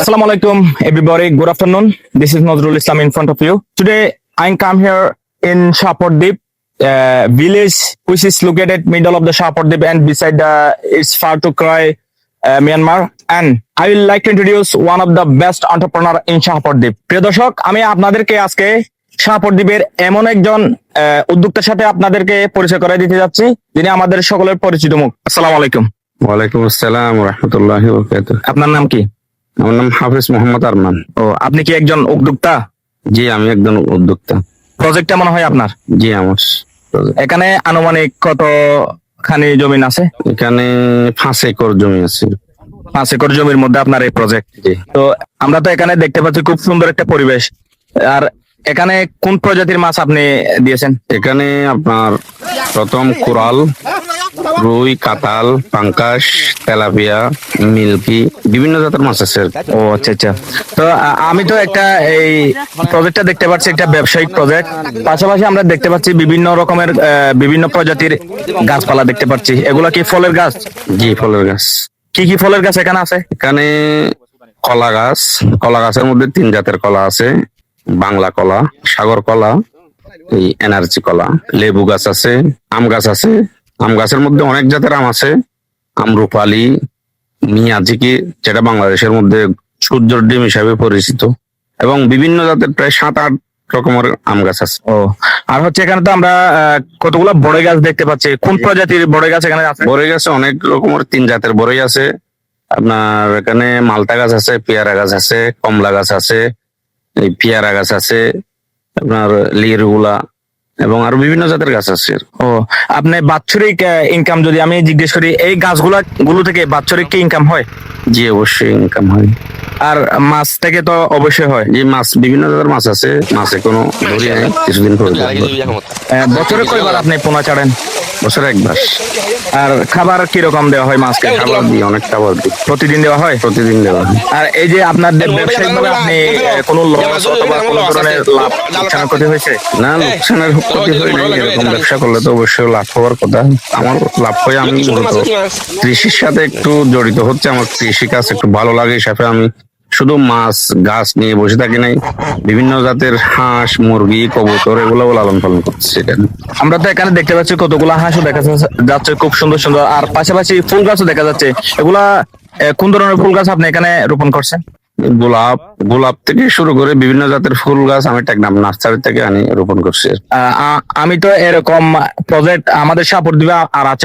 Assalamu alaikum, everybody. Good afternoon. This is Nazrul Islam in front of you. Today, I come here in Shapordip, uh, village which is located middle of the Shapordip and beside the it's far to cry uh, Myanmar. And I will like to introduce one of the best entrepreneur in Shapordip. প্রিয় দর্শক আমি আপনাদেরকে আজকে শাহপরদ্বীপের এমন একজন উদ্যোক্তার সাথে আপনাদেরকে পরিচয় করে দিতে যাচ্ছি যিনি আমাদের সকলের পরিচিত মুখ। আসসালামু আলাইকুম। ওয়ালাইকুম আসসালাম রহমতুল্লাহ আপনার নাম কি? আমার নাম হাফিজ মোহাম্মদ আরমান। ও আপনি কি একজন উদ্যোক্তা? জি আমি একজন উদ্যোক্তা। প্রজেক্ট কেমন হয় আপনার? জি আমার এখানে আনুমানিক কত খানি জমি আছে? এখানে পাঁচ একর জমি আছে। পাঁচ একর জমির মধ্যে আপনার এই প্রজেক্ট জি। তো আমরা তো এখানে দেখতে পাচ্ছি খুব সুন্দর একটা পরিবেশ। আর এখানে কোন প্রজাতির মাছ আপনি দিয়েছেন? এখানে আপনার প্রথম কোরাল রুই কাতাল পাঙ্কাশ তেলাপিয়া মিল্কি বিভিন্ন জাতের মাছ আছে ও আচ্ছা আচ্ছা। তো আমি তো একটা এই প্রজেক্টটা দেখতে পাচ্ছি একটা ব্যবসায়িক প্রজেক্ট। পাশাপাশি আমরা দেখতে পাচ্ছি বিভিন্ন রকমের বিভিন্ন প্রজাতির গাছপালা দেখতে পাচ্ছি। এগুলা কি ফলের গাছ? জি ফলের গাছ। কি কি ফলের গাছ এখানে আছে? এখানে কলা গাছ কলা গাছের মধ্যে তিন জাতের কলা আছে। বাংলা কলা সাগর কলা এই এনার্জি কলা লেবু গাছ আছে আম গাছ আছে। আম গাছের মধ্যে অনেক জাতের আম আছে। আমরুপালি মিয়াজিকি যেটা বাংলাদেশের মধ্যে সূর্যর ডিম হিসাবে পরিচিত। এবং বিভিন্ন জাতের প্রায় সাত আট রকমের আম গাছ আছে। ও আর হচ্ছে এখানে তো আমরা কতগুলো বড় গাছ দেখতে পাচ্ছি। কোন প্রজাতির বড় গাছ এখানে আছে? বড়ই গাছে অনেক রকমের তিন জাতের বড়ই আছে। আপনার এখানে মালতা গাছ আছে পেয়ারা গাছ আছে কমলা গাছ আছে এই পেয়ারা গাছ আছে আপনার লিরগুলা এবং আরও বিভিন্ন জাতের গাছ আছে ও আপনি বাৎসরিক ইনকাম যদি আমি জিজ্ঞেস করি এই গাছগুলা গুলো থেকে বাৎসরিক কি ইনকাম হয়? জি অবশ্যই ইনকাম হয়। আর মাছ থেকে তো অবশ্যই হয়। যে মাছ বিভিন্ন জাতের মাছ আছে। মাছে কোনো ধরি নাই কিছুদিন পরে বছরে কয়বার আপনি পোনা ছাড়েন বছরে একবার। আর খাবার কীরকম দেওয়া হয় মাছকে? খাবার দিই অনেক খাবার দিই। প্রতিদিন দেওয়া হয়? প্রতিদিন দেওয়া হয়। আর এই যে আপনার ব্যবসায়িক ভাবে আপনি কোনো লস অথবা কোনো ধরনের লাভ লোকসানের ক্ষতি হয়েছে? না লোকসানের ক্ষতি হয় নাই এরকম ব্যবসা করলে তো অবশ্যই লাভ হওয়ার কথা। আমার লাভ হয় আমি কৃষির সাথে একটু জড়িত হচ্ছে। আমার কৃষি কাজ একটু ভালো লাগে হিসাবে আমি শুধু মাছ, গাছ নিয়ে বসে থাকি নাই। বিভিন্ন জাতের হাঁস, মুরগি, কবুতর এগুলো লালন পালন করছি আমরা তো এখানে দেখতে পাচ্ছি কতগুলো হাঁসও দেখা যাচ্ছে- যাচ্ছে খুব সুন্দর সুন্দর। আর পাশাপাশি ফুল গাছও দেখা যাচ্ছে। এগুলা কোন ধরনের ফুল গাছ আপনি এখানে রোপণ করছেন? গোলাপ গোলাপ থেকে শুরু করে বিভিন্ন জাতের ফুল গাছ আমি টেকনাম নার্সারি থেকে আমি রোপণ করছি। আমি তো এরকম প্রজেক্ট আমাদের সাপোর্ট দিবে আর আছে